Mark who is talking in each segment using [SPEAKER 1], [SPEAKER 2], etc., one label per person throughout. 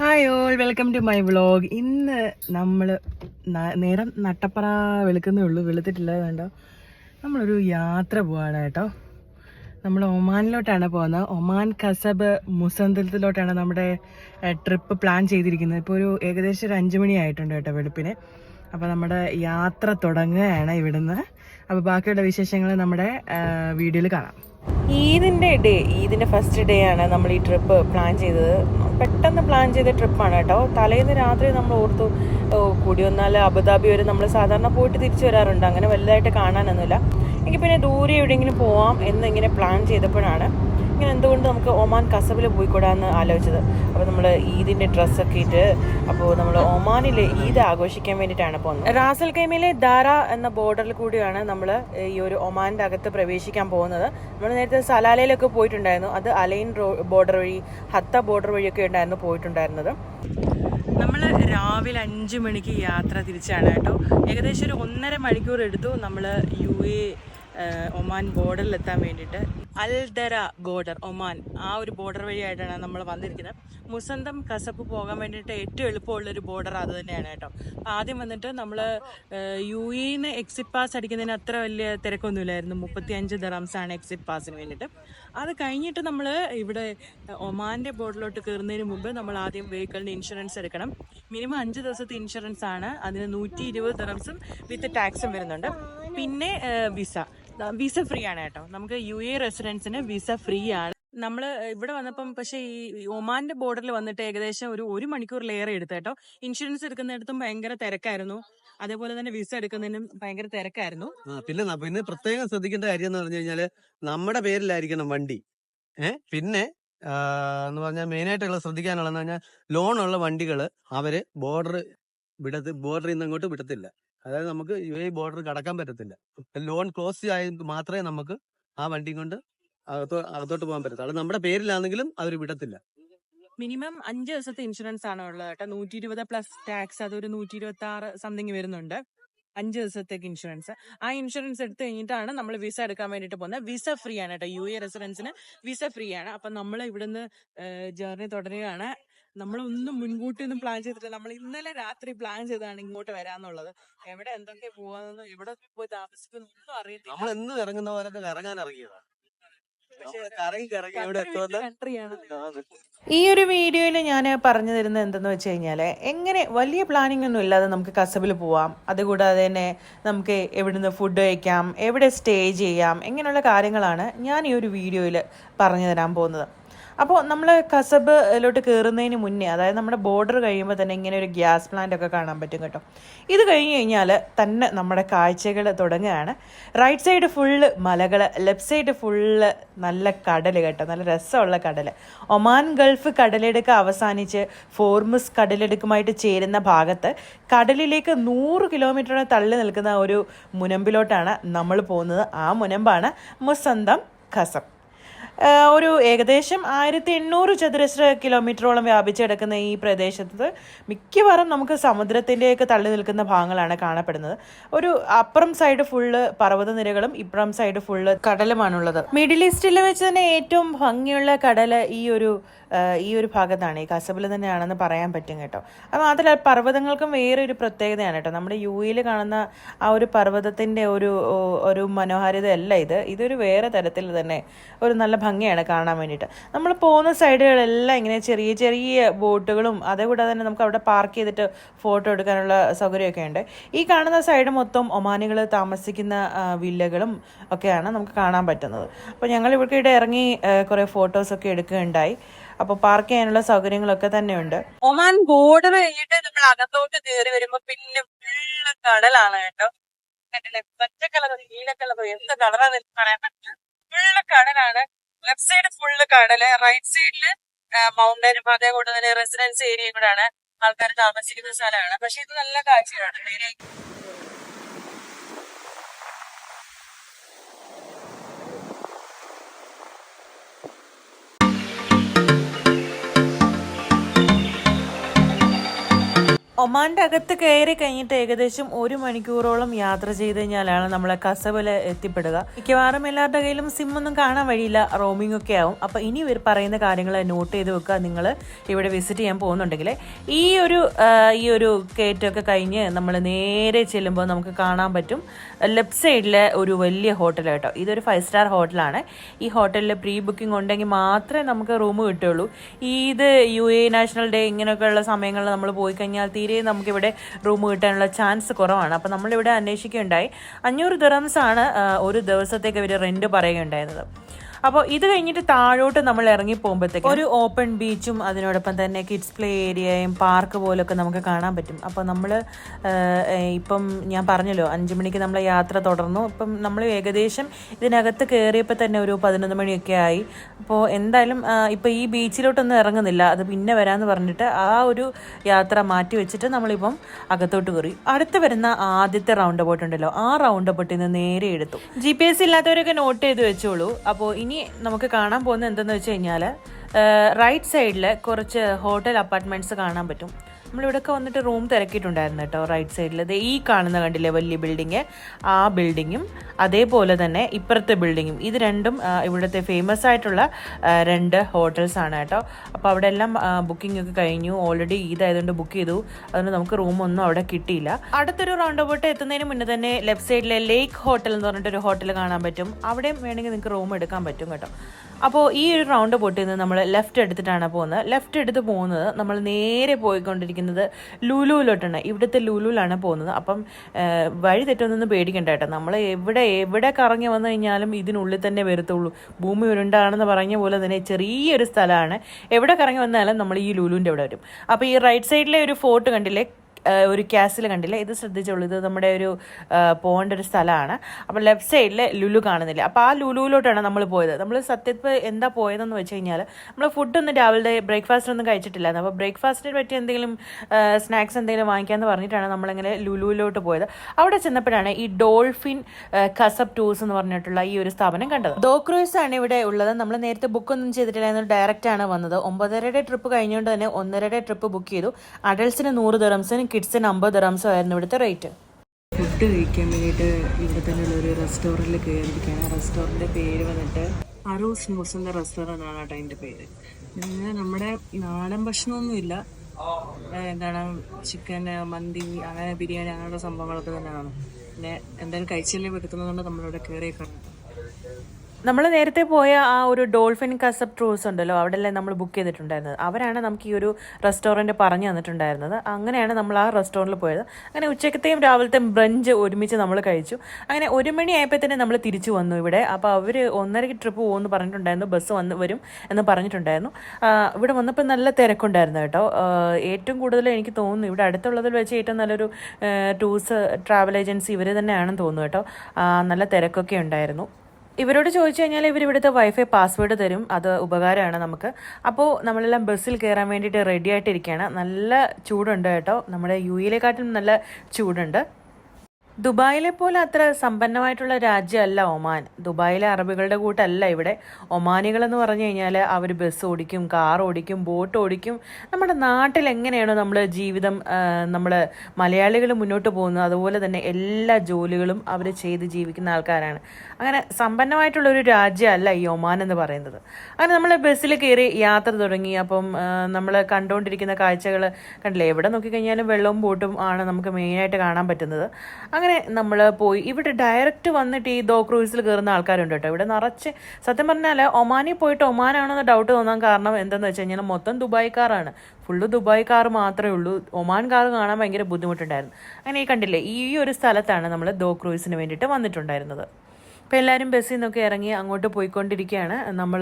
[SPEAKER 1] Hi all welcome to my vlog ഇന്ന് നമ്മൾ നേരം നട്ടപ്പറ വെളുക്കുന്നേ ഉള്ളൂ. വെളുത്തിട്ടില്ല വേണ്ട. നമ്മളൊരു യാത്ര പോവാണ് കേട്ടോ. നമ്മൾ ഒമാനിലോട്ടാണ് പോകുന്നത് ഒമാൻ കസബ് മുസന്തലത്തിലോട്ടാണ് നമ്മുടെ ട്രിപ്പ് പ്ലാൻ ചെയ്തിരിക്കുന്നത്. ഇപ്പോൾ ഒരു ഏകദേശം ഒരു അഞ്ച് മണി ആയിട്ടുണ്ട് കേട്ടോ വെളുപ്പിന്. അപ്പോൾ നമ്മുടെ യാത്ര തുടങ്ങുകയാണ് ഇവിടുന്ന്. അപ്പോൾ ബാക്കിയുള്ള വിശേഷങ്ങൾ നമ്മുടെ വീഡിയോയിൽ കാണാം. ഈദിന്റെ ഡേ ഈദിന്റെ ഫസ്റ്റ് ഡേ ആണ് നമ്മൾ ഈ ട്രിപ്പ് പ്ലാൻ ചെയ്തത്. പെട്ടെന്ന് പ്ലാൻ ചെയ്ത ട്രിപ്പാണ് കേട്ടോ. തലേന്ന് രാത്രി നമ്മൾ ഓർത്തു കൂടി വന്നാൽ അബുദാബി വരെ നമ്മൾ സാധാരണ പോയിട്ട് തിരിച്ചു വരാറുണ്ട്. അങ്ങനെ വലുതായിട്ട് കാണാനൊന്നുമില്ല. എനിക്ക് പിന്നെ ദൂരെ എവിടെയെങ്കിലും പോവാം എന്ന് ഇങ്ങനെ പ്ലാൻ ചെയ്തപ്പോഴാണ് ഇങ്ങനെ എന്തുകൊണ്ട് നമുക്ക് ഒമാൻ കസബിൽ പോയിക്കൂടാന്ന് ആലോചിച്ചത്? അപ്പോൾ നമ്മൾ ഈദിന്റെ ഡ്രസ്സൊക്കെ ഇട്ട് അപ്പോൾ നമ്മൾ ഒമാനിൽ ഈദ് ആഘോഷിക്കാൻ വേണ്ടിയിട്ടാണ് പോകുന്നത് റാസൽ കൈമയിലെ ദാറ എന്ന ബോർഡറിൽ കൂടിയാണ് നമ്മൾ ഈ ഒരു ഒമാന്റെ അകത്ത് പ്രവേശിക്കാൻ പോകുന്നത്. നമ്മൾ നേരത്തെ സലാലയിലൊക്കെ പോയിട്ടുണ്ടായിരുന്നു. അത് അലൈൻ ബോർഡർ വഴി ഹത്ത ബോർഡർ വഴിയൊക്കെ ഉണ്ടായിരുന്നു പോയിട്ടുണ്ടായിരുന്നത്. നമ്മൾ രാവിലെ അഞ്ച് മണിക്ക് യാത്ര തിരിച്ചാണ് കേട്ടോ. ഏകദേശം ഒരു ഒന്നര മണിക്കൂർ എടുത്തു നമ്മൾ യു എ ഒമാൻ ബോർഡറിൽ എത്താൻ വേണ്ടിയിട്ട് അൽദര ബോർഡർ ഒമാൻ ആ ഒരു ബോർഡർ വഴിയായിട്ടാണ് നമ്മൾ വന്നിരിക്കുന്നത്. മുസന്തം കസപ്പ് പോകാൻ വേണ്ടിയിട്ട് ഏറ്റവും എളുപ്പമുള്ള ഒരു ബോർഡർ അത് തന്നെയാണ് കേട്ടോ. ആദ്യം വന്നിട്ട് നമ്മൾ യു ഇന്ന് എക്സിറ്റ് പാസ് അടിക്കുന്നതിന് അത്ര വലിയ തിരക്കൊന്നുമില്ലായിരുന്നു. മുപ്പത്തി അഞ്ച് ദറംസാണ് എക്സിറ്റ് പാസിന് വേണ്ടിയിട്ട്. അത് കഴിഞ്ഞിട്ട് നമ്മൾ ഇവിടെ ഒമാന്റെ ബോർഡറിലോട്ട് കയറുന്നതിന് മുമ്പ് നമ്മൾ ആദ്യം വെഹിക്കിളിന്റെ ഇൻഷുറൻസ് എടുക്കണം. മിനിമം അഞ്ച് ദിവസത്തെ ഇൻഷുറൻസ് ആണ്. അതിന് നൂറ്റി ഇരുപത് ദറംസും വിത്ത് ടാക്സും വരുന്നുണ്ട്. പിന്നെ വിസ വിസ ഫ്രീ ആണ് കേട്ടോ. നമുക്ക് യു എ റെസിഡൻസിന് വിസ ഫ്രീ ആണ്. നമ്മൾ ഇവിടെ വന്നപ്പം പക്ഷെ ഈ ഒമാന്റെ ബോർഡറിൽ വന്നിട്ട് ഏകദേശം ഒരു ഒരു മണിക്കൂറിലേറെ എടുത്തു കേട്ടോ. ഇൻഷുറൻസ് എടുക്കുന്നിടത്തും ഭയങ്കര തിരക്കായിരുന്നു. അതേപോലെ തന്നെ വിസ എടുക്കുന്നതിനും ഭയങ്കര തിരക്കായിരുന്നു.
[SPEAKER 2] പിന്നെ പിന്നെ പ്രത്യേകം ശ്രദ്ധിക്കേണ്ട കാര്യം എന്ന് പറഞ്ഞു കഴിഞ്ഞാൽ നമ്മുടെ പേരിലായിരിക്കണം വണ്ടി. ഏഹ് പിന്നെ എന്ന് പറഞ്ഞാൽ മെയിൻ ആയിട്ടുള്ള ശ്രദ്ധിക്കാനുള്ളതെന്ന് പറഞ്ഞാൽ ലോൺ ഉള്ള വണ്ടികൾ അവർ ബോർഡർ വിടത്ത് ബോർഡറിൽ നിന്ന് അങ്ങോട്ട് വിടത്തില്ല. അതായത് നമുക്ക് യു എ ബോർഡർ കടക്കാൻ പറ്റത്തില്ല. ലോൺ ക്ലോസ് ആയത് മാത്രമേ നമുക്ക് ആ വണ്ടി കൊണ്ട് അകത്തോ അകത്തോട്ട് പോകാൻ പറ്റത്തുള്ളൂ. അത് നമ്മുടെ പേരിലാണെങ്കിലും അവർ വിടത്തില്ല.
[SPEAKER 1] മിനിമം അഞ്ച് ദിവസത്തെ ഇൻഷുറൻസ് ആണ് ഉള്ളത് കേട്ടോ. നൂറ്റി ഇരുപത് പ്ലസ് ടാക്സ് അതൊരു നൂറ്റി ഇരുപത്തി ആറ് സംതിങ് വരുന്നുണ്ട്. അഞ്ച് ദിവസത്തേക്ക് ഇൻഷുറൻസ് ആ ഇൻഷുറൻസ് എടുത്തു കഴിഞ്ഞിട്ടാണ് നമ്മൾ വിസ എടുക്കാൻ വേണ്ടിയിട്ട് പോകുന്നത്. വിസ ഫ്രീ ആണ് കേട്ടോ. യു എ റെസിഡൻസിന് വിസ ഫ്രീ ആണ്. അപ്പം നമ്മൾ ഇവിടുന്ന് ജേർണി തുടരുകയാണ്. നമ്മളൊന്നും മുൻകൂട്ടി ഒന്നും പ്ലാൻ ചെയ്തിട്ടില്ല. നമ്മൾ ഇന്നലെ രാത്രി പ്ലാൻ ചെയ്താണ് ഇങ്ങോട്ട് വരാന്നുള്ളത്. എവിടെ എന്തൊക്കെ പോവാന്നോ എവിടെ പോയി താമസിക്കുന്നൊന്നും അറിയത്തില്ല.
[SPEAKER 2] നമ്മൾ എന്ന് ഇറങ്ങുന്ന പോലെ ഇറങ്ങാൻ ഇറങ്ങിയതാണ്.
[SPEAKER 1] ഈ ഒരു വീഡിയോയിൽ ഞാൻ പറഞ്ഞു തരുന്നത് എന്തെന്ന് വെച്ച് കഴിഞ്ഞാൽ എങ്ങനെ വലിയ പ്ലാനിംഗ് ഒന്നും ഇല്ലാതെ നമുക്ക് കസബിൽ പോവാം. അതുകൂടാതെ തന്നെ നമുക്ക് എവിടുന്ന് ഫുഡ് കഴിക്കാം എവിടെ സ്റ്റേ ചെയ്യാം ഇങ്ങനെയുള്ള കാര്യങ്ങളാണ് ഞാൻ ഈ ഒരു വീഡിയോയിൽ പറഞ്ഞു തരാൻ പോകുന്നത്. അപ്പോൾ നമ്മൾ കസബിലോട്ട് കയറുന്നതിന് മുന്നേ അതായത് നമ്മുടെ ബോർഡർ കഴിയുമ്പോൾ തന്നെ ഇങ്ങനെ ഒരു ഗ്യാസ് പ്ലാന്റ് ഒക്കെ കാണാൻ പറ്റും കേട്ടോ. ഇത് കഴിഞ്ഞ് കഴിഞ്ഞാൽ തന്നെ നമ്മുടെ കാഴ്ചകൾ തുടങ്ങുകയാണ്. റൈറ്റ് സൈഡ് ഫുള്ള് മലകൾ ലെഫ്റ്റ് സൈഡ് ഫുള്ള് നല്ല കടൽ കേട്ടോ. നല്ല രസമുള്ള കടൽ ഒമാൻ ഗൾഫ് കടലെടുക്ക് അവസാനിച്ച് ഫോർമസ് കടലെടുക്കുമായിട്ട് ചേരുന്ന ഭാഗത്ത് കടലിലേക്ക് നൂറ് കിലോമീറ്റർ തള്ളി നിൽക്കുന്ന ഒരു മുനമ്പിലോട്ടാണ് നമ്മൾ പോകുന്നത്. ആ മുനമ്പാണ് മുസന്തം ഖസം ഒരു ഏകദേശം ആയിരത്തി എണ്ണൂറ് ചതുരശ്ര കിലോമീറ്ററോളം വ്യാപിച്ച് കിടക്കുന്ന ഈ പ്രദേശത്ത് മിക്കവാറും നമുക്ക് സമുദ്രത്തിന്റെയൊക്കെ തള്ളി നിൽക്കുന്ന ഭാഗങ്ങളാണ് കാണപ്പെടുന്നത്. ഒരു അപ്പുറം സൈഡ് ഫുള്ള് പർവതനിരകളും ഇപ്പുറം സൈഡ് ഫുള്ള് കടലുമാണുള്ളത്. മിഡിൽ ഈസ്റ്റിൽ വെച്ച് തന്നെ ഏറ്റവും ഭംഗിയുള്ള കടൽ ഈ ഒരു ഈ ഒരു ഭാഗത്താണ്. ഈ കസബിൽ തന്നെയാണെന്ന് പറയാൻ പറ്റും കേട്ടോ. അത് മാത്രമല്ല പർവതങ്ങൾക്കും വേറെ ഒരു പ്രത്യേകതയാണ് കേട്ടോ. നമ്മുടെ യു എയിൽ കാണുന്ന ആ ഒരു പർവതത്തിന്റെ ഒരു ഒരു മനോഹാരിതയല്ല ഇത്. ഇതൊരു വേറെ തരത്തിൽ തന്നെ ഒരു നല്ല ഭംഗിയാണ് കാണാൻ വേണ്ടിയിട്ട്. നമ്മൾ പോകുന്ന സൈഡുകളെല്ലാം ഇങ്ങനെ ചെറിയ ചെറിയ ബോട്ടുകളും അതേകൂടാതെ തന്നെ നമുക്ക് അവിടെ പാർക്ക് ചെയ്തിട്ട് ഫോട്ടോ എടുക്കാനുള്ള സൗകര്യമൊക്കെ ഉണ്ട്. ഈ കാണുന്ന സൈഡ് മൊത്തം ഒമാനികൾ താമസിക്കുന്ന വില്ലകളും ഒക്കെയാണ് നമുക്ക് കാണാൻ പറ്റുന്നത്. അപ്പോൾ ഞങ്ങൾ ഇവിടെ ഇറങ്ങി കുറേ ഫോട്ടോസൊക്കെ എടുക്കുകയുണ്ടായി. അപ്പൊ പാർക്ക് ചെയ്യാനുള്ള സൗകര്യങ്ങളൊക്കെ തന്നെയുണ്ട്. ഒമാൻ ബോർഡർ കഴിഞ്ഞിട്ട് നമ്മൾ അകത്തോട്ട് കയറി വരുമ്പോ പിന്നെ ഫുള്ള് കടലാണ് കേട്ടോ. പച്ച കളർ നീല കളർ എന്ത് കളറാന്ന് പറയാൻ പറ്റില്ല. ഫുള്ള് കടലാണ്. ലെഫ്റ്റ് സൈഡ് ഫുള്ള് കടൽ റൈറ്റ് സൈഡിൽ മൗണ്ടനും അതേപോലെ തന്നെ റെസിഡൻസ് ഏരിയയും കൂടാണ് ആൾക്കാർ താമസിക്കുന്ന സ്ഥലമാണ്. പക്ഷെ ഇത് നല്ല കാഴ്ചയാണ്. നേരെ ഒമാന്റെ അകത്ത് കയറി കഴിഞ്ഞിട്ട് ഏകദേശം ഒരു മണിക്കൂറോളം യാത്ര ചെയ്ത് കഴിഞ്ഞാലാണ് നമ്മളെ കസബല എത്തിപ്പെടുക. മിക്കവാറും എല്ലാവരുടെ കയ്യിലും സിം ഒന്നും കാണാൻ വഴിയില്ല. റോമിംഗ് ഒക്കെ ആവും. അപ്പോൾ ഇനി ഇവർ പറയുന്ന കാര്യങ്ങൾ നോട്ട് ചെയ്ത് വെക്കുക. നിങ്ങൾ ഇവിടെ വിസിറ്റ് ചെയ്യാൻ പോകുന്നുണ്ടെങ്കിൽ ഈ ഒരു ഈ ഒരു കയറ്റമൊക്കെ കഴിഞ്ഞ് നമ്മൾ നേരെ ചെല്ലുമ്പോൾ നമുക്ക് കാണാൻ പറ്റും. ലെഫ്റ്റ് സൈഡിലെ ഒരു വലിയ ഹോട്ടൽ കേട്ടോ. ഇതൊരു ഫൈവ് സ്റ്റാർ ഹോട്ടലാണ് ഈ ഹോട്ടലിൽ പ്രീ ബുക്കിംഗ് ഉണ്ടെങ്കിൽ മാത്രമേ നമുക്ക് റൂം കിട്ടുള്ളൂ ഈ ഇത് യു എ നാഷണൽ ഡേ ഇങ്ങനെയൊക്കെയുള്ള സമയങ്ങളിൽ നമ്മൾ പോയി കഴിഞ്ഞാൽ തീരെ നമുക്കിവിടെ റൂം കിട്ടാനുള്ള ചാൻസ് കുറവാണ്. അപ്പോൾ നമ്മളിവിടെ അന്വേഷിക്കുകയുണ്ടായി. അഞ്ഞൂറ് ദിറംസ് ആണ് ഒരു ദിവസത്തേക്ക് ഇവർ റെന്റ് പറയുകയുണ്ടായിരുന്നത്. അപ്പോൾ ഇത് കഴിഞ്ഞിട്ട് താഴോട്ട് നമ്മൾ ഇറങ്ങി പോകുമ്പോഴത്തേക്ക് ഒരു ഓപ്പൺ ബീച്ചും അതിനോടൊപ്പം തന്നെ കിഡ്സ് പ്ലേ ഏരിയയും പാർക്ക് പോലൊക്കെ നമുക്ക് കാണാൻ പറ്റും. അപ്പോൾ നമ്മൾ ഇപ്പം ഞാൻ പറഞ്ഞല്ലോ അഞ്ച് മണിക്ക് നമ്മൾ യാത്ര തുടർന്നു. ഇപ്പം നമ്മൾ ഏകദേശം ഇതിനകത്ത് കയറിയപ്പോൾ തന്നെ ഒരു പതിനൊന്ന് മണിയൊക്കെ ആയി. അപ്പോൾ എന്തായാലും ഇപ്പോൾ ഈ ബീച്ചിലോട്ടൊന്നും ഇറങ്ങുന്നില്ല. അത് പിന്നെ വരാമെന്ന് പറഞ്ഞിട്ട് ആ ഒരു യാത്ര മാറ്റി വെച്ചിട്ട് നമ്മളിപ്പം അകത്തോട്ട് കയറി. അടുത്ത് വരുന്ന ആദ്യത്തെ റൗണ്ട് ബോട്ട് ഉണ്ടല്ലോ ആ റൗണ്ട് ബോട്ടിൽ നിന്ന് നേരെ എടുത്തു. ജി പി എസ് ഇല്ലാത്തവരൊക്കെ നോട്ട് ചെയ്ത് വെച്ചോളൂ. അപ്പോൾ ഇനി നമുക്ക് കാണാൻ പോകുന്നത് എന്തെന്ന് വെച്ച് കഴിഞ്ഞാൽ റൈറ്റ് സൈഡിൽ കുറച്ച് ഹോട്ടൽ അപ്പാർട്ട്മെന്റ്സ് കാണാൻ പറ്റും. നമ്മളിവിടെയൊക്കെ വന്നിട്ട് റൂം തിരക്കിയിട്ടുണ്ടായിരുന്നു കേട്ടോ റൈറ്റ് സൈഡിൽ ദേ ഈ കാണുന്ന കണ്ടില്ലേ വലിയ ബിൽഡിങ് ആ ബിൽഡിങ്ങും അതേപോലെ തന്നെ ഇപ്പുറത്തെ ബിൽഡിങ്ങും ഇത് രണ്ടും ഇവിടുത്തെ ഫേമസ് ആയിട്ടുള്ള രണ്ട് ഹോട്ടൽസ് ആണ് കേട്ടോ. അപ്പോൾ അവിടെ എല്ലാം ബുക്കിംഗ് ഒക്കെ കഴിഞ്ഞു. ഓൾറെഡി ഇതായതുകൊണ്ട് ബുക്ക് ചെയ്തു. അതുകൊണ്ട് നമുക്ക് റൂമൊന്നും അവിടെ കിട്ടിയില്ല. അടുത്തൊരു റൗണ്ട് ബോട്ട് എത്തുന്നതിന് മുന്നേ തന്നെ ലെഫ്റ്റ് സൈഡിലെ ലേക്ക് ഹോട്ടൽ എന്ന് പറഞ്ഞിട്ടൊരു ഹോട്ടൽ കാണാൻ പറ്റും. അവിടെയും വേണമെങ്കിൽ നിങ്ങൾക്ക് റൂം എടുക്കാൻ പറ്റും കേട്ടോ. അപ്പോൾ ഈ ഒരു റൗണ്ട് പൊട്ടിൽ നിന്ന് നമ്മൾ ലെഫ്റ്റ് എടുത്തിട്ടാണ് പോകുന്നത്. ലെഫ്റ്റ് എടുത്ത് പോകുന്നത് നമ്മൾ നേരെ പോയിക്കൊണ്ടിരിക്കുന്നത് ലുലുവിലോട്ടാണ് ഇവിടുത്തെ ലുലുവിലാണ് പോകുന്നത്. അപ്പം വഴി തെറ്റൊന്നും പേടിക്കണ്ട കേട്ടോ. നമ്മൾ എവിടെ എവിടെ കറങ്ങി വന്നു കഴിഞ്ഞാലും ഇതിനുള്ളിൽ തന്നെ വരത്തുള്ളൂ. ഭൂമി ഉരുണ്ടാണെന്ന് പറഞ്ഞ പോലെ തന്നെ ചെറിയൊരു സ്ഥലമാണ്. എവിടെ കറങ്ങി വന്നാലും നമ്മൾ ഈ ലുലുവിന്റെ അവിടെ വരും. അപ്പോൾ ഈ റൈറ്റ് സൈഡിലെ ഒരു ഫോർട്ട് കണ്ടില്ലേ? ഒരു ക്യാസിൽ കണ്ടില്ല? ഇത് ശ്രദ്ധിച്ചോളൂ. ഇത് നമ്മുടെ ഒരു പോകേണ്ട ഒരു സ്ഥലമാണ്. അപ്പോൾ ലെഫ്റ്റ് സൈഡിൽ ലുലു കാണുന്നില്ല? അപ്പോൾ ആ ലുലുവിലോട്ടാണ് നമ്മൾ പോയത്. നമ്മൾ സത്യത്തിൽ എന്താ പോയതെന്ന് വെച്ച് കഴിഞ്ഞാൽ നമ്മൾ ഫുഡൊന്നും രാവിലെ ബ്രേക്ക്ഫാസ്റ്റ് ഒന്നും കഴിച്ചിട്ടില്ലായിരുന്നു. അപ്പോൾ ബ്രേക്ക്ഫാസ്റ്റിന് പറ്റി എന്തെങ്കിലും സ്നാക്സ് എന്തെങ്കിലും വാങ്ങിക്കാമെന്ന് പറഞ്ഞിട്ടാണ് നമ്മളിങ്ങനെ ലുലുവിലോട്ട് പോയത്. അവിടെ ചെന്നപ്പോഴാണ് ഈ ഡോൾഫിൻ കസബ് ടൂസ് എന്ന് പറഞ്ഞിട്ടുള്ള ഈ ഒരു സ്ഥാപനം കണ്ടത്. ഡോക്രൂസ് ആണ് ഇവിടെ ഉള്ളത്. നമ്മൾ നേരത്തെ ബുക്കൊന്നും ചെയ്തിട്ടില്ലായിരുന്നു. ഡയറക്റ്റ് ആണ് വന്നത്. ഒമ്പതരയുടെ ട്രിപ്പ് കഴിഞ്ഞുകൊണ്ട് തന്നെ ഒന്നരയുടെ ട്രിപ്പ് ബുക്ക് ചെയ്തു. അഡൽസിന് നൂറ് ദിറംസിനും കിഡ്സിന് അമ്പത് ദിറംസും ആയിരുന്നു ഇവിടുത്തെ റേറ്റ് ഫുഡ് കഴിക്കാൻ വേണ്ടിയിട്ട് ഇവിടെ തന്നെയുള്ള ഒരു റെസ്റ്റോറന്റിൽ കയറിയിരിക്കുകയാണ് റെസ്റ്റോറന്റിന്റെ പേര് വന്നിട്ട് അറൂസ് എന്ന റെസ്റ്റോറന്റ് ആണ് കേട്ടോ അതിന്റെ പേര്. പിന്നെ നമ്മുടെ നാടൻ ഭക്ഷണമൊന്നുമില്ല. എന്താണ് ചിക്കൻ മന്തി അങ്ങനെ ബിരിയാണി അങ്ങനെയുള്ള സംഭവങ്ങളൊക്കെ തന്നെയാണ് പിന്നെ എന്തായാലും കഴിച്ചല്ലേ പറ്റുന്നതുകൊണ്ട് നമ്മളിവിടെ കയറിയേക്കാണ് നമ്മൾ നേരത്തെ പോയ ആ ഒരു ഡോൾഫിൻ കസബ് ട്രൂസ് ഉണ്ടല്ലോ അവിടെല്ലാം നമ്മൾ ബുക്ക് ചെയ്തിട്ടുണ്ടായിരുന്നത്. അവരാണ് നമുക്ക് ഈ ഒരു റെസ്റ്റോറന്റ് പറഞ്ഞു തന്നിട്ടുണ്ടായിരുന്നത്. അങ്ങനെയാണ് നമ്മൾ ആ റെസ്റ്റോറന്റിൽ പോയത്. അങ്ങനെ ഉച്ചക്കത്തെയും രാവിലത്തെയും ബ്രഞ്ച് ഒരുമിച്ച് നമ്മൾ കഴിച്ചു. അങ്ങനെ ഒരു മണി ആയപ്പോൾ തന്നെ നമ്മൾ തിരിച്ചു വന്നു ഇവിടെ. അപ്പോൾ അവർ ഒന്നരയ്ക്ക് ട്രിപ്പ് പോകുമെന്ന് പറഞ്ഞിട്ടുണ്ടായിരുന്നു. ബസ് വന്ന് വരും എന്ന് പറഞ്ഞിട്ടുണ്ടായിരുന്നു. ഇവിടെ വന്നപ്പോൾ നല്ല തിരക്കുണ്ടായിരുന്നു കേട്ടോ. ഏറ്റവും കൂടുതൽ എനിക്ക് തോന്നുന്നു ഇവിടെ അടുത്തുള്ളതിൽ വെച്ച് ഏറ്റവും നല്ലൊരു ടൂർസ് ട്രാവൽ ഏജൻസി ഇവർ തന്നെയാണെന്ന് തോന്നുന്നു കേട്ടോ. നല്ല തിരക്കൊക്കെ ഉണ്ടായിരുന്നു. ഇവരോട് ചോദിച്ചു കഴിഞ്ഞാൽ ഇവർ ഇവിടുത്തെ വൈഫൈ പാസ്വേഡ് തരും. അത് ഉപകാരമാണ് നമുക്ക്. അപ്പോൾ നമ്മളെല്ലാം ബസ്സിൽ കയറാൻ വേണ്ടിയിട്ട് റെഡി ആയിട്ടിരിക്കുകയാണ്. നല്ല ചൂടുണ്ട് കേട്ടോ. നമ്മുടെ യു ഇയിലെക്കാട്ടിലും നല്ല ചൂടുണ്ട്. ദുബായിലെ പോലെ അത്ര സമ്പന്നമായിട്ടുള്ള രാജ്യമല്ല ഒമാൻ. ദുബായിലെ അറബികളുടെ കൂട്ടല്ല ഇവിടെ. ഒമാനികൾ എന്ന് പറഞ്ഞു കഴിഞ്ഞാൽ അവർ ബസ് ഓടിക്കും കാർ ഓടിക്കും ബോട്ട് ഓടിക്കും. നമ്മുടെ നാട്ടിൽ എങ്ങനെയാണോ നമ്മൾ ജീവിതം നമ്മൾ മലയാളികൾ മുന്നോട്ട് പോകുന്നത്. അതുപോലെ തന്നെ എല്ലാ ജോലികളും അവർ ചെയ്ത് ജീവിക്കുന്ന ആൾക്കാരാണ്. അങ്ങനെ സമ്പന്നമായിട്ടുള്ള ഒരു രാജ്യമല്ല ഈ ഒമാൻ എന്ന് പറയുന്നത്. അങ്ങനെ നമ്മൾ ബസ്സിൽ കയറി യാത്ര തുടങ്ങി. അപ്പം നമ്മൾ കണ്ടുകൊണ്ടിരിക്കുന്ന കാഴ്ചകൾ കണ്ടില്ലേ? എവിടെ നോക്കിക്കഴിഞ്ഞാലും വെള്ളവും ബോട്ടും ആണ് നമുക്ക് മെയിനായിട്ട് കാണാൻ പറ്റുന്നത്. അങ്ങനെ നമ്മൾ പോയി. ഇവിടെ ഡയറക്റ്റ് വന്നിട്ട് ഈ ദോ ക്രൂയിസിൽ കയറുന്ന ആൾക്കാരുണ്ട് കേട്ടോ. ഇവിടെ നിറച്ച് സത്യം പറഞ്ഞാൽ ഒമാനിൽ പോയിട്ട് ഒമാനാണെന്ന് ഡൗട്ട് തോന്നാൻ കാരണം എന്താണെന്ന് വെച്ച് കഴിഞ്ഞാൽ മൊത്തം ദുബായ്ക്കാരാണ് ഫുള്ള് ദുബായ് മാത്രമേ ഉള്ളൂ. ഒമാൻ കാർ കാണാൻ ഭയങ്കര ബുദ്ധിമുട്ടുണ്ടായിരുന്നു. അങ്ങനെ ഈ കണ്ടില്ലേ ഈ ഒരു സ്ഥലത്താണ് നമ്മൾ ദോ ക്രൂയിസിന് വേണ്ടിയിട്ട് വന്നിട്ടുണ്ടായിരുന്നത്. അപ്പോൾ എല്ലാവരും ബസ്സിൽ നിന്നൊക്കെ ഇറങ്ങി അങ്ങോട്ട് പോയിക്കൊണ്ടിരിക്കുകയാണ്. നമ്മൾ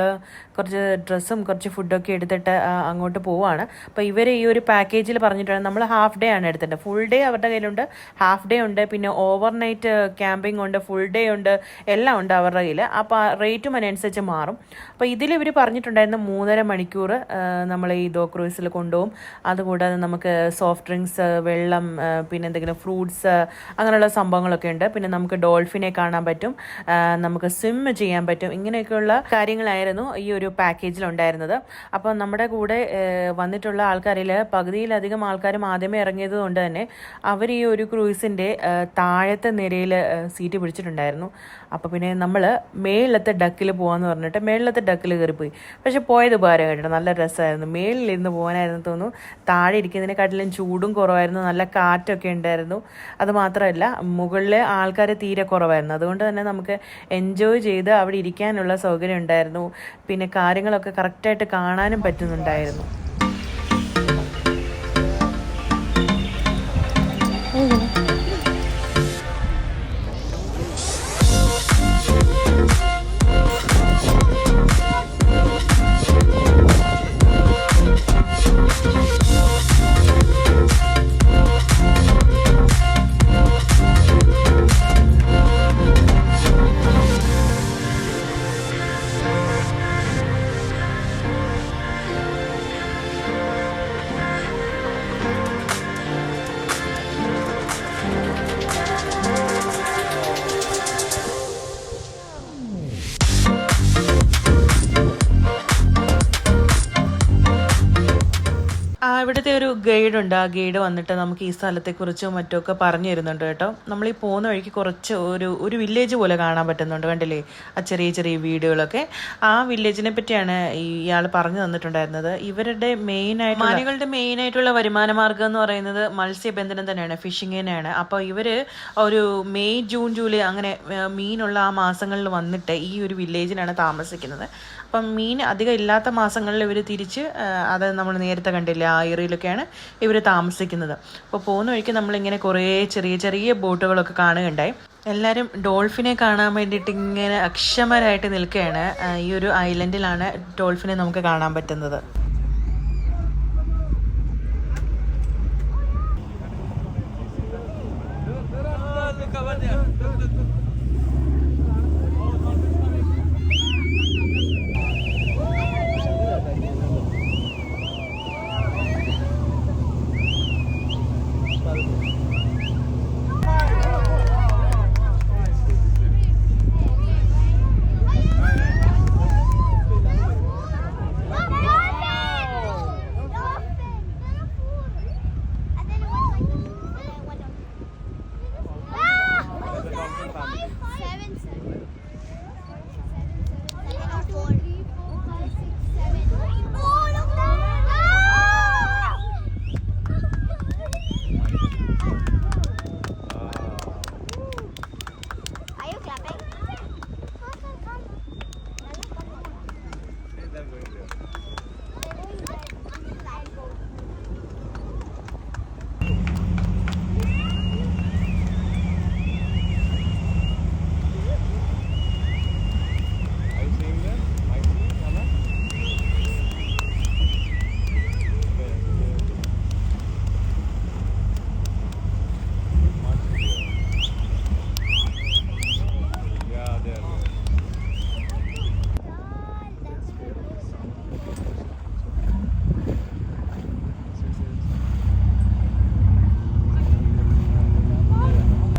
[SPEAKER 1] കുറച്ച് ഡ്രസ്സും കുറച്ച് ഫുഡൊക്കെ എടുത്തിട്ട് അങ്ങോട്ട് പോവുകയാണ് അപ്പോൾ ഇവർ ഈ ഒരു പാക്കേജിൽ പറഞ്ഞിട്ടാണ് നമ്മൾ ഹാഫ് ഡേ ആണ് എടുത്തിട്ട് ഫുൾ ഡേ അവരുടെ കയ്യിലുണ്ട്. ഹാഫ് ഡേ ഉണ്ട്. പിന്നെ ഓവർ നൈറ്റ് ക്യാമ്പിംഗ് ഉണ്ട് ഫുൾ ഡേ ഉണ്ട് എല്ലാം ഉണ്ട് അവരുടെ കയ്യിൽ അപ്പോൾ റേറ്റും അതിനനുസരിച്ച് മാറും. അപ്പോൾ ഇതിൽ ഇവർ പറഞ്ഞിട്ടുണ്ടായിരുന്ന മൂന്നര മണിക്കൂർ നമ്മൾ ഈ ദോ ക്രൂസിൽ കൊണ്ടുപോകും. അതുകൂടാതെ നമുക്ക് സോഫ്റ്റ് ഡ്രിങ്ക്സ് വെള്ളം പിന്നെ എന്തെങ്കിലും ഫ്രൂട്ട്സ് അങ്ങനെയുള്ള സംഭവങ്ങളൊക്കെ ഉണ്ട്. പിന്നെ നമുക്ക് ഡോൾഫിനെ കാണാൻ പറ്റും. നമുക്ക് സ്വിം ചെയ്യാൻ പറ്റും. ഇങ്ങനെയൊക്കെയുള്ള കാര്യങ്ങളായിരുന്നു ഈ ഒരു പാക്കേജിൽ ഉണ്ടായിരുന്നത്. അപ്പോൾ നമ്മുടെ കൂടെ വന്നിട്ടുള്ള ആൾക്കാരിൽ പകുതിയിലധികം ആൾക്കാരും ആദ്യമേ ഇറങ്ങിയത് കൊണ്ട് തന്നെ അവർ ഈ ഒരു ക്രൂയിസിന്റെ താഴത്തെ നിരയിൽ സീറ്റ് പിടിച്ചിട്ടുണ്ടായിരുന്നു. അപ്പോൾ പിന്നെ നമ്മൾ മേളിലത്തെ ഡക്കിൽ പോകാമെന്ന് പറഞ്ഞിട്ട് മേളിലത്തെ ഡക്കിൽ കയറിപ്പോയി. പക്ഷെ പോയത് ഉപകാരം കേട്ടോ നല്ല രസമായിരുന്നു. മേളിലിരുന്ന് പോകാനായിരുന്നു തോന്നുന്നു. താഴെ ഇരിക്കുന്നതിനെക്കാട്ടിലും ചൂടും കുറവായിരുന്നു. നല്ല കാറ്റൊക്കെ ഉണ്ടായിരുന്നു. അതുമാത്രമല്ല മുകളിൽ ആൾക്കാർ തീരെ കുറവായിരുന്നു. അതുകൊണ്ട് തന്നെ നമുക്ക് എൻജോയ് ചെയ്ത് അവിടെ ഇരിക്കാനുള്ള സൗകര്യം ഉണ്ടായിരുന്നു. പിന്നെ കാര്യങ്ങളൊക്കെ കറക്റ്റായിട്ട് കാണാനും പറ്റുന്നുണ്ടായിരുന്നു. ഇവിടുത്തെ ഒരു ഗൈഡ് ഉണ്ട്. ആ ഗൈഡ് വന്നിട്ട് നമുക്ക് ഈ സ്ഥലത്തെക്കുറിച്ചും മറ്റുമൊക്കെ പറഞ്ഞു തരുന്നുണ്ട് കേട്ടോ. നമ്മൾ ഈ പോകുന്ന വഴിക്ക് കുറച്ച് ഒരു ഒരു വില്ലേജ് പോലെ കാണാൻ പറ്റുന്നുണ്ട് കണ്ടില്ലേ? ആ ചെറിയ ചെറിയ വീടുകളൊക്കെ. ആ വില്ലേജിനെ പറ്റിയാണ് ഇയാൾ പറഞ്ഞു തന്നിട്ടുണ്ടായിരുന്നത്. ഇവരുടെ മെയിൻ ആയിട്ട് മാനികളുടെ മെയിൻ ആയിട്ടുള്ള വരുമാന മാർഗം എന്ന് പറയുന്നത് മത്സ്യബന്ധനം തന്നെയാണ് ഫിഷിംഗ് തന്നെയാണ്. അപ്പോൾ ഇവർ ഒരു മെയ് ജൂൺ ജൂലൈ അങ്ങനെ മീനുള്ള ആ മാസങ്ങളിൽ വന്നിട്ട് ഈ ഒരു വില്ലേജിലാണ് താമസിക്കുന്നത്. അപ്പം മീൻ അധികം ഇല്ലാത്ത മാസങ്ങളിൽ ഇവർ തിരിച്ച് അത് നമ്മൾ നേരത്തെ കണ്ടില്ല ആ ഏറിയയിലൊക്കെയാണ് ഇവർ താമസിക്കുന്നത്. അപ്പോൾ പോകുന്ന വഴിക്ക് നമ്മളിങ്ങനെ കുറേ ചെറിയ ചെറിയ ബോട്ടുകളൊക്കെ കാണുകയുണ്ടായി. എല്ലാവരും ഡോൾഫിനെ കാണാൻ വേണ്ടിയിട്ട് ഇങ്ങനെ അക്ഷമരായിട്ട് നിൽക്കുകയാണ്. ഈ ഒരു ഐലൻഡിലാണ് ഡോൾഫിനെ നമുക്ക് കാണാൻ പറ്റുന്നത്.
[SPEAKER 3] Are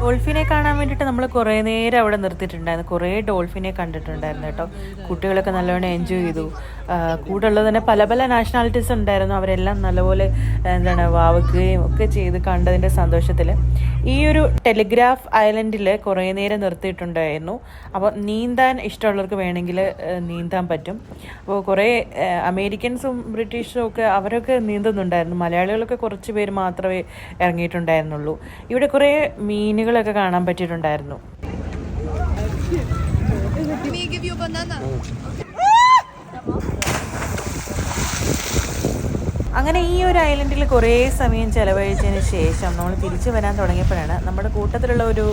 [SPEAKER 1] ഡോൾഫിനെ കാണാൻ വേണ്ടിയിട്ട് നമ്മൾ കുറേ നേരം അവിടെ നിർത്തിയിട്ടുണ്ടായിരുന്നു. കുറേ ഡോൾഫിനെ കണ്ടിട്ടുണ്ടായിരുന്നു കേട്ടോ. കുട്ടികളൊക്കെ നല്ലവണ്ണം എൻജോയ് ചെയ്തു. കൂടെ ഉള്ളത് തന്നെ പല പല നാഷണാലിറ്റീസ് ഉണ്ടായിരുന്നു. അവരെല്ലാം നല്ലപോലെ എന്താണ് വാവുകയും ഒക്കെ ചെയ്ത് കണ്ടതിന്റെ സന്തോഷത്തിൽ ഈ ഒരു ടെലിഗ്രാഫ് ഐലൻഡിൽ കുറേ നേരം നിർത്തിയിട്ടുണ്ടായിരുന്നു. അപ്പോൾ നീന്താൻ ഇഷ്ടമുള്ളവർക്ക് വേണമെങ്കിൽ നീന്താൻ പറ്റും. അപ്പോൾ കുറേ അമേരിക്കൻസും ബ്രിട്ടീഷും ഒക്കെ അവരൊക്കെ നീന്തുന്നുണ്ടായിരുന്നു. മലയാളികളൊക്കെ കുറച്ച് പേര് മാത്രമേ ഇറങ്ങിയിട്ടുണ്ടായിരുന്നുള്ളൂ. ഇവിടെ കുറേ മീനുകളൊക്കെ കാണാൻ പറ്റിയിട്ടുണ്ടായിരുന്നു. അങ്ങനെ ഈ ഒരു ഐലൻഡിൽ കുറേ സമയം ചെലവഴിച്ചതിന് ശേഷം നമ്മൾ തിരിച്ചു വരാൻ തുടങ്ങിയപ്പോഴാണ് നമ്മുടെ കൂട്ടത്തിലുള്ള ഒരു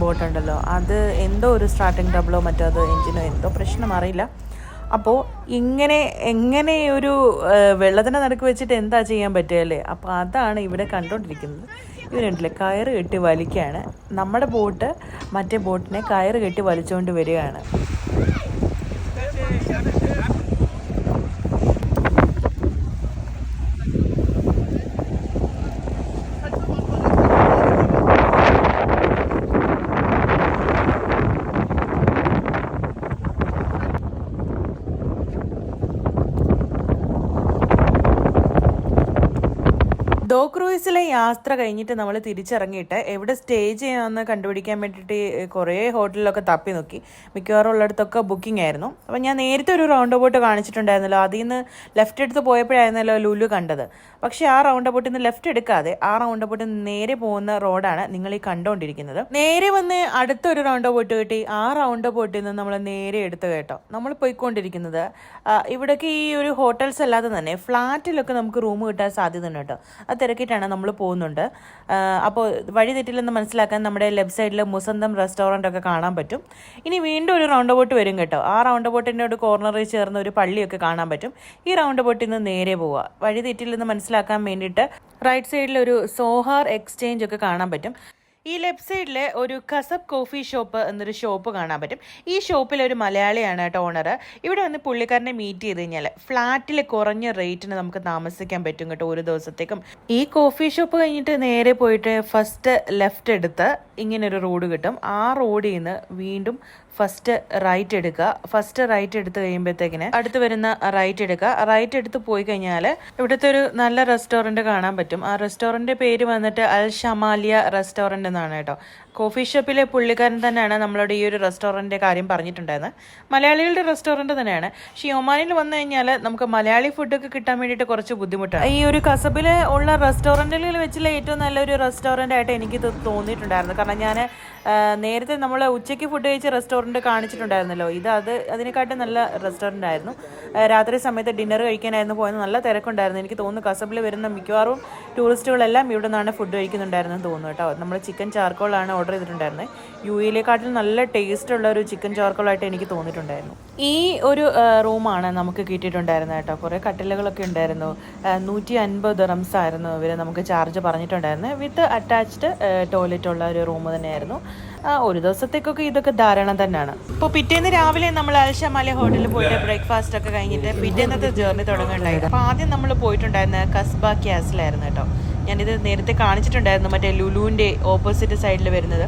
[SPEAKER 1] ബോട്ടുണ്ടല്ലോ. അത് എന്തോ ഒരു സ്റ്റാർട്ടിങ് ട്രബിളോ മറ്റോ അത് എഞ്ചിനോ എന്തോ പ്രശ്നം അറിയില്ല. അപ്പോൾ ഇങ്ങനെ എങ്ങനെ ഒരു വെള്ളത്തിന്റെ നടുക്ക് വെച്ചിട്ട് എന്താ ചെയ്യാൻ പറ്റുക അല്ലേ? അപ്പോൾ അതാണ് ഇവിടെ കണ്ടുകൊണ്ടിരിക്കുന്നത്. ഇവരുണ്ടല്ലേ കയറ് കെട്ടി വലിക്കുകയാണ് നമ്മുടെ ബോട്ട് മറ്റേ ബോട്ടിനെ കയറ് കെട്ടി വലിച്ചുകൊണ്ട് വരികയാണ് ദോ ക്രൂയിസിലെ യാത്ര കഴിഞ്ഞിട്ട് നമ്മൾ തിരിച്ചിറങ്ങിയിട്ട് എവിടെ സ്റ്റേ ചെയ്യാമെന്ന് കണ്ടുപിടിക്കാൻ വേണ്ടിയിട്ട് കുറേ ഹോട്ടലിലൊക്കെ തപ്പി നോക്കി. മിക്കവാറും ഉള്ളിടത്തൊക്കെ ബുക്കിംഗ് ആയിരുന്നു. അപ്പം ഞാൻ നേരത്തെ ഒരു റൗണ്ട് ബോട്ട് കാണിച്ചിട്ടുണ്ടായിരുന്നല്ലോ. അതിൽ നിന്ന് ലെഫ്റ്റ് എടുത്ത് പോയപ്പോഴായിരുന്നല്ലോ ലുലു കണ്ടത്. പക്ഷേ ആ റൗണ്ട് ബോട്ടിൽ നിന്ന് ലെഫ്റ്റ് എടുക്കാതെ ആ റൗണ്ട് ബോട്ടിൽ നേരെ പോകുന്ന റോഡാണ് നിങ്ങൾ ഈ കണ്ടുകൊണ്ടിരിക്കുന്നത് നേരെ വന്ന് അടുത്തൊരു റൗണ്ട് ബോട്ട് കിട്ടി. ആ റൗണ്ട് ബോട്ടിൽ നിന്ന് നമ്മൾ നേരെ എടുത്ത് കേട്ടോ. നമ്മൾ പോയിക്കൊണ്ടിരിക്കുന്നത് ഇവിടേക്ക് ഈ ഒരു ഹോട്ടൽസ് അല്ലാതെ തന്നെ ഫ്ലാറ്റിലൊക്കെ നമുക്ക് റൂം കിട്ടാൻ സാധ്യത ഉണ്ട് കേട്ടോ. അത് തിരക്കിയിട്ടാണ് നമ്മൾ പോകുന്നുണ്ട്. അപ്പോൾ വഴി തെറ്റില്ലെന്ന് മനസ്സിലാക്കാൻ നമ്മുടെ ലെഫ്റ്റ് സൈഡിൽ മുസന്തം റെസ്റ്റോറന്റ് ഒക്കെ കാണാൻ പറ്റും. ഇനി വീണ്ടും ഒരു റൗണ്ട് ബോട്ട് വരും കേട്ടോ. ആ റൗണ്ട് ബോട്ടിന്റെ ഒരു കോർണറിൽ ചേർന്ന ഒരു പള്ളിയൊക്കെ കാണാൻ പറ്റും. ഈ റൗണ്ട് ബോട്ടിൽ നിന്ന് നേരെ പോവുക. വഴി തെറ്റില്ലെന്ന് മനസ്സിലാക്കാൻ വേണ്ടിയിട്ട് റൈറ്റ് സൈഡിൽ ഒരു സോഹാർ എക്സ്ചേഞ്ച് ഒക്കെ കാണാൻ പറ്റും. ഈ ലെഫ്റ്റ് സൈഡിൽ ഒരു കസബ് കോഫി ഷോപ്പ് എന്നൊരു ഷോപ്പ് കാണാൻ പറ്റും. ഈ ഷോപ്പിൽ ഒരു മലയാളിയാണ് കേട്ടോ ഓണർ ഇവിടെ വന്ന് പുള്ളിക്കാരനെ മീറ്റ് ചെയ്ത് കഴിഞ്ഞാൽ ഫ്ലാറ്റിൽ കുറഞ്ഞ റേറ്റിന് നമുക്ക് താമസിക്കാൻ പറ്റും കേട്ടോ ഒരു ദിവസത്തേക്കും. ഈ കോഫി ഷോപ്പ് കഴിഞ്ഞിട്ട് നേരെ പോയിട്ട് ഫസ്റ്റ് ലെഫ്റ്റ് എടുത്ത് ഇങ്ങനെ ഒരു റോഡ് കിട്ടും. ആ റോഡിൽ നിന്ന് വീണ്ടും ഫസ്റ്റ് റൈറ്റ് എടുക്കുക ഫസ്റ്റ് റൈറ്റ് എടുത്ത് കഴിയുമ്പോഴത്തേക്കിന് അടുത്ത് വരുന്ന റൈറ്റ് എടുക്കുക റൈറ്റ് എടുത്ത് പോയി കഴിഞ്ഞാൽ ഇവിടുത്തെ ഒരു നല്ല റെസ്റ്റോറന്റ് കാണാൻ പറ്റും. ആ റെസ്റ്റോറന്റ് പേര് വന്നിട്ട് അൽ ഷമാലിയ റെസ്റ്റോറന്റ് എന്നാണ് കേട്ടോ. കോഫി ഷോപ്പിലെ പുള്ളിക്കാരൻ തന്നെയാണ് നമ്മളോട് ഈ ഒരു റെസ്റ്റോറന്റിന്റെ കാര്യം പറഞ്ഞിട്ടുണ്ടായിരുന്നത്. മലയാളികളുടെ റെസ്റ്റോറന്റ് തന്നെയാണ്. പക്ഷേ ഒമാനിൽ വന്നു കഴിഞ്ഞാൽ നമുക്ക് മലയാളി ഫുഡൊക്കെ കിട്ടാൻ വേണ്ടിയിട്ട് കുറച്ച് ബുദ്ധിമുട്ടാണ്. ഈ ഒരു കസബിൽ ഉള്ള റെസ്റ്റോറന്റുകളിൽ വെച്ചുള്ള ഏറ്റവും നല്ലൊരു റെസ്റ്റോറന്റ് ആയിട്ട് എനിക്ക് തോന്നിയിട്ടുണ്ടായിരുന്നു. കാരണം ഞാൻ നേരത്തെ നമ്മൾ ഉച്ചയ്ക്ക് ഫുഡ് കഴിച്ച റെസ്റ്റോറന്റ് കാണിച്ചിട്ടുണ്ടായിരുന്നല്ലോ. ഇത് അത് അതിനെക്കാട്ടും നല്ല റെസ്റ്റോറന്റ് ആയിരുന്നു. രാത്രി സമയത്ത് ഡിന്നർ കഴിക്കാനായിരുന്നു പോയത് നല്ല തിരക്കുണ്ടായിരുന്നു. എനിക്ക് തോന്നുന്നു കസബിൽ വരുന്ന മിക്കവാറും ടൂറിസ്റ്റുകളെല്ലാം ഇവിടെ നിന്നാണ് ഫുഡ് കഴിക്കുന്നുണ്ടായിരുന്നെന്ന് തോന്നുന്നു കേട്ടോ. നമ്മൾ ചിക്കൻ ചാർക്കോളാണ് ഓർഡർ ചെയ്തിട്ടുണ്ടായിരുന്നത് യു എയിലെക്കാട്ടിലും നല്ല ടേസ്റ്റ് ഉള്ള ഒരു ചിക്കൻ ചോർക്കളായിട്ട് എനിക്ക് തോന്നിയിട്ടുണ്ടായിരുന്നു. ഈ ഒരു റൂമാണ് നമുക്ക് കിട്ടിയിട്ടുണ്ടായിരുന്നത് കേട്ടോ. കുറേ കട്ടിലുകളൊക്കെ ഉണ്ടായിരുന്നു. നൂറ്റി അൻപത് റംസ് ആയിരുന്നു ഇവർ നമുക്ക് ചാർജ് പറഞ്ഞിട്ടുണ്ടായിരുന്നത് വിത്ത് അറ്റാച്ച്ഡ് ടോയ്ലറ്റ് ഉള്ള ഒരു റൂം തന്നെയായിരുന്നു. ഒരു ദിവസത്തേക്കൊക്കെ ഇതൊക്കെ ധാരാളം തന്നെയാണ്. ഇപ്പോൾ പിറ്റേന്ന് രാവിലെ നമ്മൾ അൽഷമാലി ഹോട്ടലിൽ പോയിട്ട് ബ്രേക്ക്ഫാസ്റ്റ് ഒക്കെ കഴിഞ്ഞിട്ട് പിറ്റേന്നത്തെ ജേർണി തുടങ്ങുന്നുണ്ടായിരുന്നു അപ്പോൾ ആദ്യം നമ്മൾ പോയിട്ടുണ്ടായിരുന്ന കസ്ബ ക്യാസിലായിരുന്നു കേട്ടോ. ഞാനിത് നേരത്തെ കാണിച്ചിട്ടുണ്ടായിരുന്നു മറ്റേ ലുലുവിന്റെ ഓപ്പോസിറ്റ് സൈഡിൽ വരുന്നത്.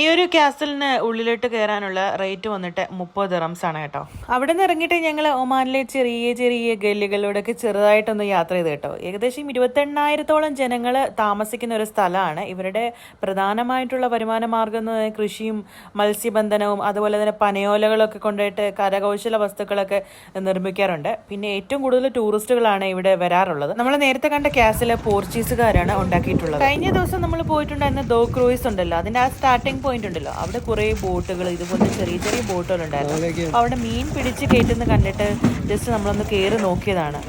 [SPEAKER 1] ഈ ഒരു ക്യാസലിന് ഉള്ളിലോട്ട് കയറാനുള്ള റേറ്റ് വന്നിട്ട് മുപ്പത് റംസ് ആണ് കേട്ടോ. അവിടെ നിന്ന് ഇറങ്ങിയിട്ട് ഞങ്ങൾ ഒമാനിലെ ചെറിയ ചെറിയ ഗല്ലികളിലൂടെയൊക്കെ ചെറുതായിട്ടൊന്ന് യാത്ര ചെയ്ത് കേട്ടോ. ഏകദേശം ഇരുപത്തെണ്ണായിരത്തോളം ജനങ്ങൾ താമസിക്കുന്ന ഒരു സ്ഥലമാണ്. ഇവരുടെ പ്രധാനമായിട്ടുള്ള വരുമാന മാർഗം എന്ന് കൃഷിയും മത്സ്യബന്ധനവും അതുപോലെ തന്നെ പനയോലകളൊക്കെ കൊണ്ടുപോയിട്ട് കരകൗശല വസ്തുക്കളൊക്കെ നിർമ്മിക്കാറുണ്ട്. പിന്നെ ഏറ്റവും കൂടുതൽ ടൂറിസ്റ്റുകളാണ് ഇവിടെ വരാറുള്ളത്. നമ്മൾ നേരത്തെ കണ്ട ക്യാസിൽ പോർച്ചുഗീസുകാരാണ് ഉണ്ടാക്കിയിട്ടുള്ളത്. കഴിഞ്ഞ ദിവസം നമ്മൾ പോയിട്ടുണ്ടായിരുന്ന ദോ ക്രൂയിസ് ഉണ്ടല്ലോ. അതിന്റെ ആ സ്റ്റാർട്ടിംഗ് പോയിന്റ് ഉണ്ടല്ലോ. അവിടെ കുറേ ബോട്ടുകൾ ഇതുപോലത്തെ ചെറിയ ചെറിയ ബോട്ടുകൾ ഉണ്ടായിരുന്നു അവിടെ മീൻ പിടിച്ച് കയറ്റുന്ന കണ്ടിട്ട് ജസ്റ്റ് നമ്മളൊന്ന് കയറി നോക്കിയതാണ്.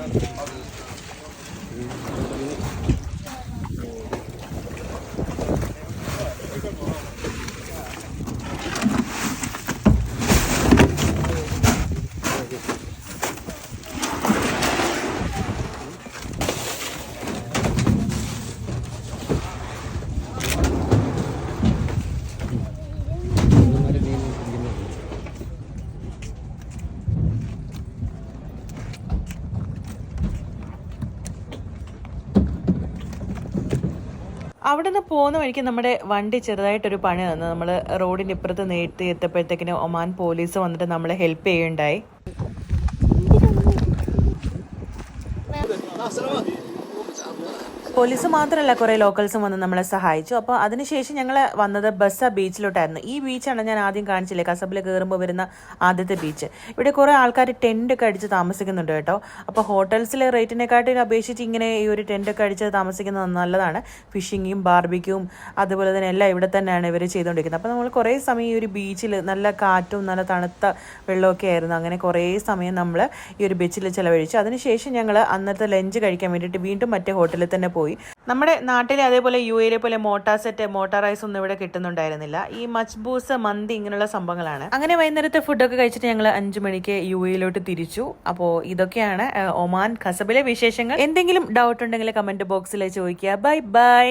[SPEAKER 1] അവിടെ നിന്ന് പോകുന്ന വഴിക്ക് നമ്മുടെ വണ്ടി ചെറുതായിട്ടൊരു പണി തന്നു. നമ്മൾ റോഡിന്റെ ഇപ്പുറത്ത് നേരത്തെ എത്തപ്പോഴത്തേക്കിന് ഒമാൻ പോലീസ് വന്നിട്ട് നമ്മളെ ഹെൽപ്പ് ചെയ്യുണ്ടായി പോലീസ് മാത്രമല്ല കുറേ ലോക്കൽസും വന്ന് നമ്മളെ സഹായിച്ചു. അപ്പോൾ അതിനുശേഷം ഞങ്ങൾ വന്നത് ബസ്സ ബീച്ചിലോട്ടായിരുന്നു. ഈ ബീച്ചാണ് ഞാൻ ആദ്യം കാണിച്ചില്ലേ? കസബിൽ കയറുമ്പോൾ വരുന്ന ആദ്യത്തെ ബീച്ച്. ഇവിടെ കുറേ ആൾക്കാർ ടെന്റ് ഒക്കെ അടിച്ച് താമസിക്കുന്നുണ്ട് കേട്ടോ. അപ്പോൾ ഹോട്ടൽസിലെ റേറ്റിനെക്കാട്ടിൽ അപേക്ഷിച്ച് ഇങ്ങനെ ഈ ഒരു ടെന്റ് ഒക്കെ അടിച്ച് താമസിക്കുന്നത് നല്ലതാണ്. ഫിഷിങ്ങും ബാർബിക്കും അതുപോലെ തന്നെ എല്ലാം ഇവിടെ തന്നെയാണ് ഇവർ ചെയ്തുകൊണ്ടിരിക്കുന്നത് അപ്പോൾ നമ്മൾ കുറേ സമയം ഈ ഒരു ബീച്ചിൽ നല്ല കാറ്റും നല്ല തണുത്ത വെള്ളമൊക്കെ ആയിരുന്നു. അങ്ങനെ കുറേ സമയം നമ്മൾ ഈ ഒരു ബീച്ചിൽ ചിലവഴിച്ചു. അതിനുശേഷം ഞങ്ങൾ അന്നത്തെ ലഞ്ച് കഴിക്കാൻ വേണ്ടിയിട്ട് വീണ്ടും മറ്റേ ഹോട്ടലിൽ തന്നെ പോയി. നമ്മുടെ നാട്ടിലെ അതേപോലെ യു എയിലെ പോലെ മോട്ടാർ സെറ്റ് മോട്ടാർ റൈസ് ഒന്നും ഇവിടെ കിട്ടുന്നുണ്ടായിരുന്നില്ല. ഈ മച്ബൂസ് മന്തി ഇങ്ങനെയുള്ള സംഭവങ്ങളാണ്. അങ്ങനെ വൈകുന്നേരത്തെ ഫുഡൊക്കെ കഴിച്ചിട്ട് ഞങ്ങൾ അഞ്ചു മണിക്ക് യു എയിലോട്ട് തിരിച്ചു. അപ്പോൾ ഇതൊക്കെയാണ് ഒമാൻ ഖസബിലെ വിശേഷങ്ങൾ. എന്തെങ്കിലും ഡൗട്ട് ഉണ്ടെങ്കിൽ കമന്റ് ബോക്സിൽ ചോദിക്കുക. Bye bye